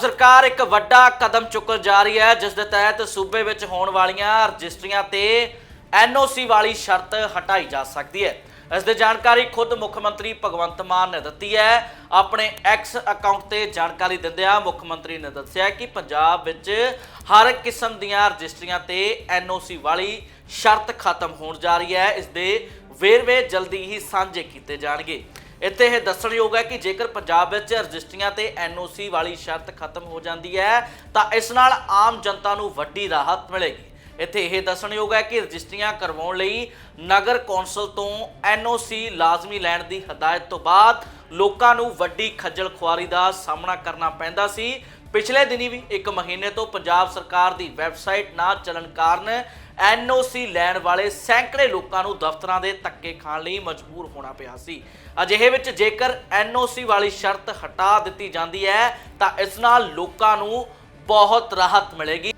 ਸਰਕਾਰ ਇੱਕ ਵੱਡਾ ਕਦਮ ਚੁੱਕਣ ਜਾ ਰਹੀ ਹੈ, ਜਿਸ ਦੇ ਤਹਿਤ ਸੂਬੇ ਵਿੱਚ ਹੋਣ ਵਾਲੀਆਂ ਰਜਿਸਟਰੀਆਂ ਤੇ ਐਨਓਸੀ ਵਾਲੀ ਸ਼ਰਤ ਹਟਾਈ ਜਾ ਸਕਦੀ ਹੈ। ਇਸ ਦੀ ਜਾਣਕਾਰੀ ਖੁਦ ਮੁੱਖ ਮੰਤਰੀ ਭਗਵੰਤ ਮਾਨ ਨੇ ਦਿੱਤੀ ਹੈ। ਆਪਣੇ ਐਕਸ ਅਕਾਊਂਟ ਤੇ ਜਾਣਕਾਰੀ ਦਿੰਦਿਆਂ ਮੁੱਖ ਮੰਤਰੀ ਨੇ ਦੱਸਿਆ ਕਿ ਪੰਜਾਬ ਵਿੱਚ ਹਰ ਕਿਸਮ ਦੀਆਂ ਰਜਿਸਟਰੀਆਂ ਤੇ ਐਨਓਸੀ ਵਾਲੀ ਸ਼ਰਤ ਖਤਮ ਹੋਣ ਜਾ ਰਹੀ ਹੈ। ਇਸ ਦੇ ਵੇਰਵੇ ਜਲਦੀ ਹੀ ਸਾਂਝੇ ਕੀਤੇ ਜਾਣਗੇ। ਇੱਥੇ ਇਹ ਦੱਸਣਯੋਗ ਹੈ ਕਿ ਜੇਕਰ ਪੰਜਾਬ ਵਿੱਚ ਰਜਿਸਟਰੀਆਂ ਤੇ ਐਨਓਸੀ ਵਾਲੀ ਸ਼ਰਤ ਖਤਮ ਹੋ ਜਾਂਦੀ ਹੈ, ਤਾਂ ਇਸ ਨਾਲ ਆਮ ਜਨਤਾ ਨੂੰ ਵੱਡੀ ਰਾਹਤ ਮਿਲੇਗੀ। ਇੱਥੇ ਇਹ ਦੱਸਣਯੋਗ ਹੈ ਕਿ ਰਜਿਸਟਰੀਆਂ ਕਰਵਾਉਣ ਲਈ ਨਗਰ ਕੌਂਸਲ ਤੋਂ ਐਨਓਸੀ ਲਾਜ਼ਮੀ ਲੈਣ ਦੀ ਹਦਾਇਤ ਤੋਂ ਬਾਅਦ ਲੋਕਾਂ ਨੂੰ ਵੱਡੀ ਖੱਜਲ ਖੁਆਰੀ ਦਾ ਸਾਹਮਣਾ ਕਰਨਾ ਪੈਂਦਾ ਸੀ। ਪਿਛਲੇ ਦਿਨੀ ਵੀ ਇੱਕ ਮਹੀਨੇ ਤੋਂ ਪੰਜਾਬ ਸਰਕਾਰ ਦੀ ਵੈਬਸਾਈਟ ਨਾ ਚੱਲਣ ਕਾਰਨ ਐਨਓਸੀ ਲੈਣ ਵਾਲੇ ਸੈਂਕੜੇ ਲੋਕਾਂ ਨੂੰ ਦਫ਼ਤਰਾਂ ਦੇ ਧੱਕੇ ਖਾਣ ਲਈ ਮਜਬੂਰ ਹੋਣਾ ਪਿਆ ਸੀ। ਅਜਿਹੇ ਵਿੱਚ ਜੇਕਰ ਐਨਓਸੀ ਵਾਲੀ ਸ਼ਰਤ ਹਟਾ ਦਿੱਤੀ ਜਾਂਦੀ ਹੈ, ਤਾਂ ਇਸ ਨਾਲ ਲੋਕਾਂ ਨੂੰ ਬਹੁਤ ਰਾਹਤ ਮਿਲੇਗੀ।